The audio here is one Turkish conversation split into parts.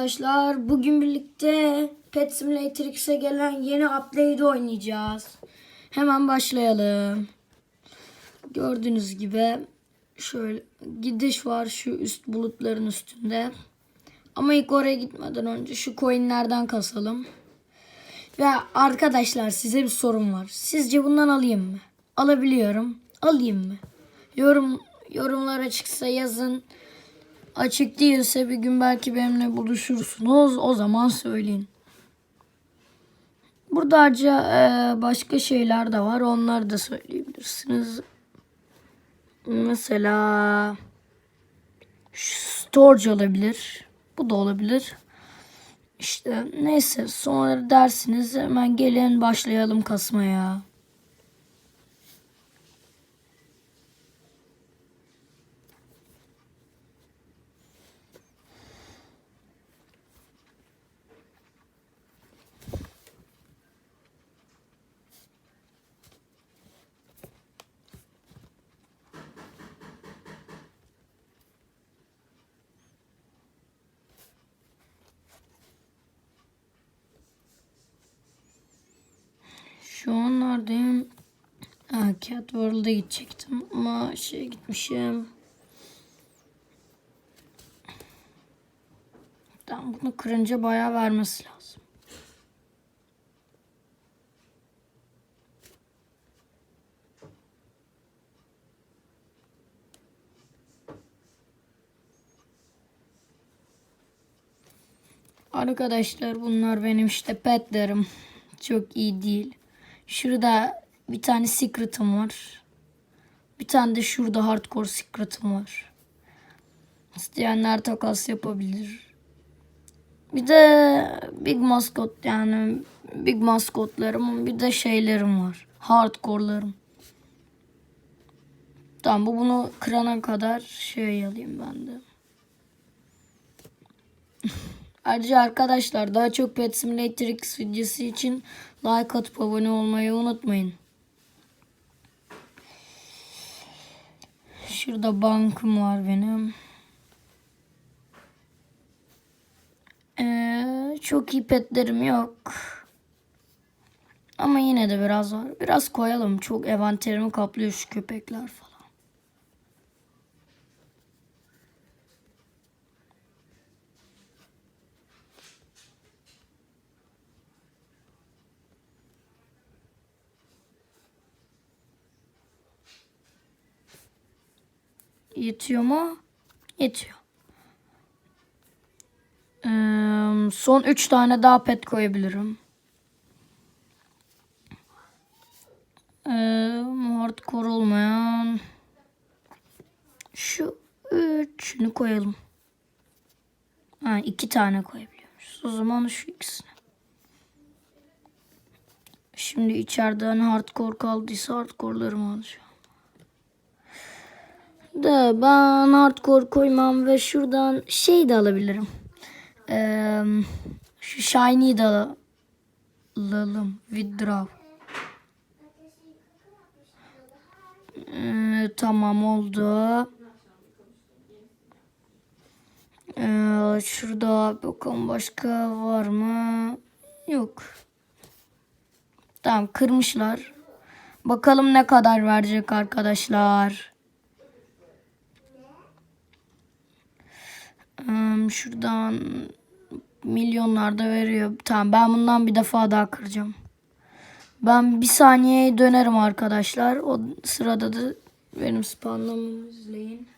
Arkadaşlar bugün birlikte Pet Simulator X'e gelen yeni update'i oynayacağız. Hemen başlayalım. Gördüğünüz gibi şöyle gidiş var şu üst bulutların üstünde. Ama ilk oraya gitmeden önce şu coinlerden kasalım. Ve arkadaşlar size bir sorum var. Sizce bundan alayım mı? Alabiliyorum. Alayım mı? Yorum yorumlar açıksa yazın. Açık değilse bir gün belki benimle buluşursunuz. O zaman söyleyin. Burada ayrıca e, başka şeyler de var. Onları da söyleyebilirsiniz. Mesela storage olabilir. Bu da olabilir. İşte neyse sonra dersiniz hemen gelin başlayalım kasmaya. Şu an neredeyim? Ha, Cat World'a gidecektim ama şey gitmişim. Tamam bunu kırınca bayağı vermesi lazım. Arkadaşlar bunlar benim işte petlerim. Çok iyi değil. Şurada bir tane secret'ım var. Bir tane de şurada hardcore secret'ım var. İsteyenler takas yapabilir. Bir de big maskot yani big maskotlarım bir de şeylerim var. Hardcore'larım. Tamam bu bunu kırana kadar şey alayım ben de. Ayrıca arkadaşlar daha çok Pet Simulator X videosu için like atıp abone olmayı unutmayın. Şurada bankım var benim. Ee, çok iyi petlerim yok. Ama yine de biraz var. Biraz koyalım. Çok envanterimi kaplıyor şu köpekler falan. Yetiyor mu? Yetiyor. Ee, son 3 tane daha pet koyabilirim. Ee, hardcore olmayan şu üçünü koyalım. Ha, iki tane koyabiliyoruz. O zaman şu ikisini. Şimdi içeriden hardcore kaldıysa hardcore'larımı alacağım. Da ben hardcore koymam ve şuradan şey de alabilirim. Ee, şu shiny de al- alalım. Withdraw. Ee, tamam oldu. Ee, şurada bakalım başka var mı? Yok. Tamam kırmışlar. Bakalım ne kadar verecek arkadaşlar. Şuradan milyonlarda veriyor. Tamam ben bundan bir defa daha kıracağım. Ben bir saniyeye dönerim arkadaşlar. O sırada da benim spamlamamı izleyin.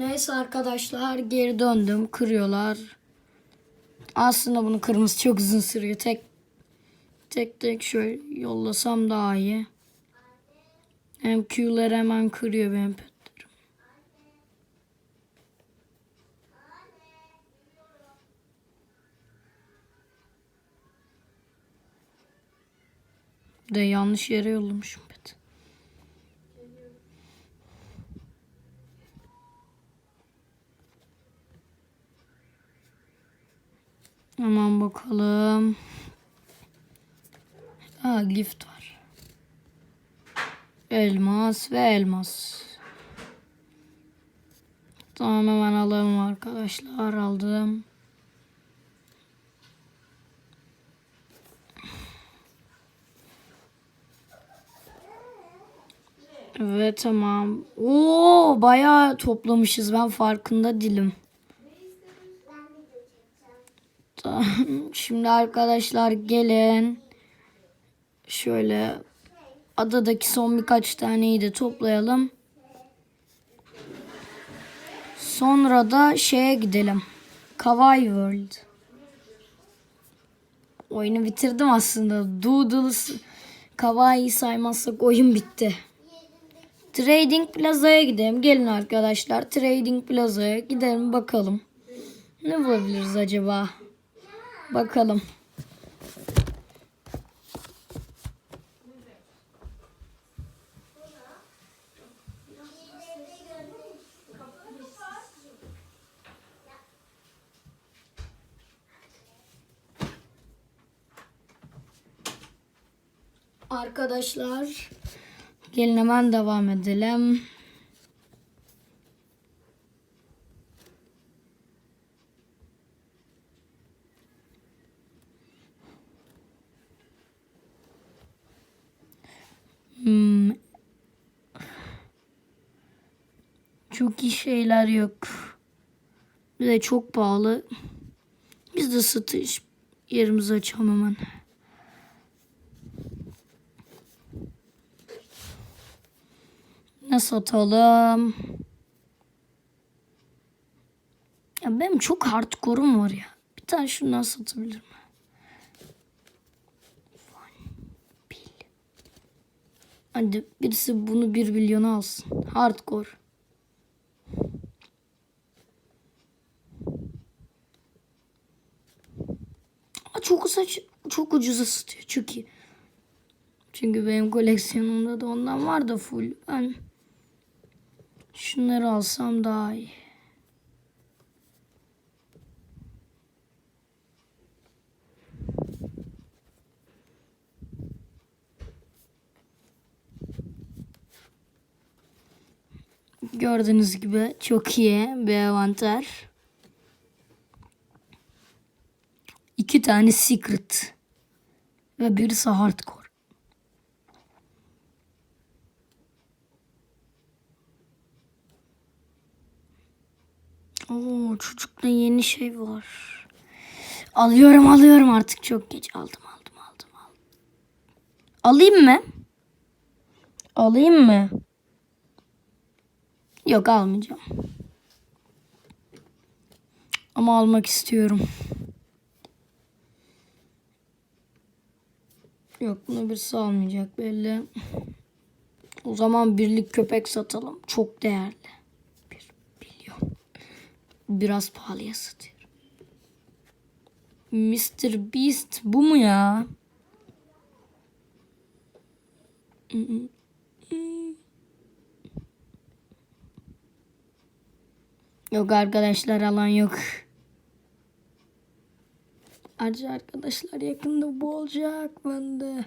Neyse arkadaşlar geri döndüm. Kırıyorlar. Aslında bunu kırması çok uzun sürüyor. Tek tek tek şöyle yollasam daha iyi. Hem Q'ları hemen kırıyor benim petlerim. De yanlış yere yollamışım pet. Hemen bakalım. Ha lift var. Elmas ve elmas. Tamam hemen alalım arkadaşlar. Aldım. Evet tamam. Oo bayağı toplamışız. Ben farkında değilim. Şimdi arkadaşlar gelin. Şöyle adadaki son birkaç taneyi de toplayalım. Sonra da şeye gidelim. Kawaii World. Oyunu bitirdim aslında. Doodles Kawaii saymazsak oyun bitti. Trading Plaza'ya gidelim. Gelin arkadaşlar. Trading Plaza'ya gidelim bakalım. Ne bulabiliriz acaba? Bakalım. Arkadaşlar gelin hemen devam edelim. Çok iyi şeyler yok. Bir de çok pahalı. Biz de satış yerimizi açalım hemen. Ne satalım? Ya benim çok hardcore'um var ya. Bir tane şundan satabilirim. Bil. Hadi birisi bunu bir milyona alsın. Hardcore. Çok saç çok ucuza satıyor. İyi. Çünkü benim koleksiyonumda da ondan var da full. Ben şunları alsam daha iyi. Gördüğünüz gibi çok iyi bir avantaj. İki tane secret ve birisi hardcore. Oo çocukta yeni şey var. Alıyorum alıyorum artık çok geç aldım aldım aldım aldım. Alayım mı? Alayım mı? Yok almayacağım. Ama almak istiyorum. Yok bunu birisi almayacak belli. O zaman birlik köpek satalım. Çok değerli. Bir milyon. Biraz pahalıya satıyor. Mr. Beast bu mu ya? Yok arkadaşlar alan yok. Acı arkadaşlar yakında bu olacak bende.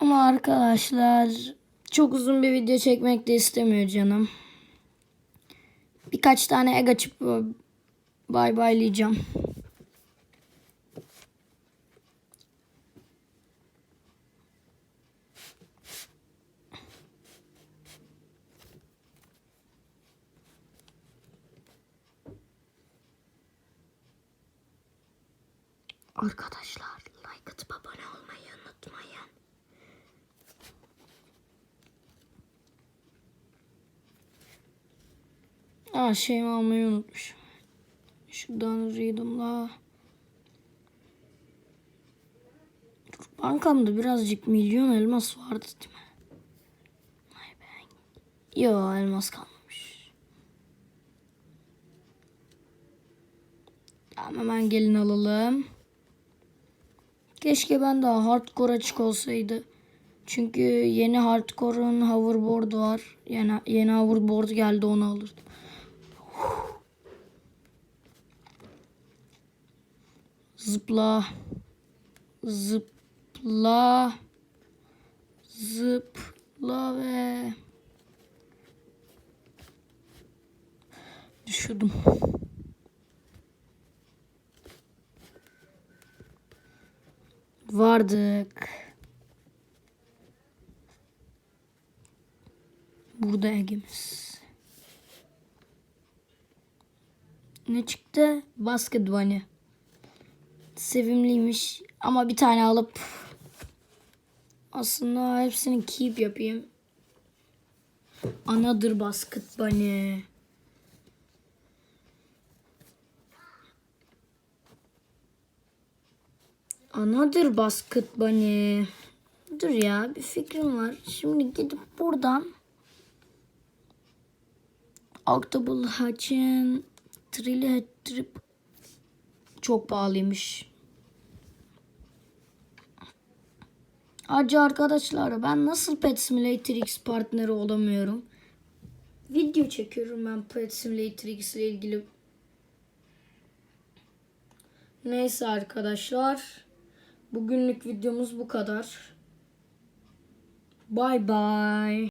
Ama arkadaşlar çok uzun bir video çekmek de istemiyor canım. Birkaç tane egg açıp bay baylayacağım. Arkadaşlar like atıp abone olmayı unutmayın. Aa şeyimi almayı unutmuşum. Şuradan readim'la. Bankamda birazcık milyon elmas vardı değil mi? Ay ben. Yo elmas kalmamış. Tamam hemen gelin alalım. Keşke ben daha hardcore açık olsaydı. Çünkü yeni hardcore'un hoverboard var. Yeni, yeni hoverboard geldi onu alırdım. Zıpla. Zıpla. Zıpla ve... Düşürdüm. Vardık. Burada Ege'miz. Ne çıktı? Basket Bunny. Sevimliymiş ama bir tane alıp aslında hepsini keep yapayım. Another Basket Bunny. Another Basket Bunny. Dur ya bir fikrim var. Şimdi gidip buradan Octable Hatch'in Trilly Hat Trip çok pahalıymış. Acı arkadaşlar ben nasıl Pet Simulator X partneri olamıyorum? Video çekiyorum ben Pet Simulator X ile ilgili. Neyse arkadaşlar. Bugünlük videomuz bu kadar. Bye bye.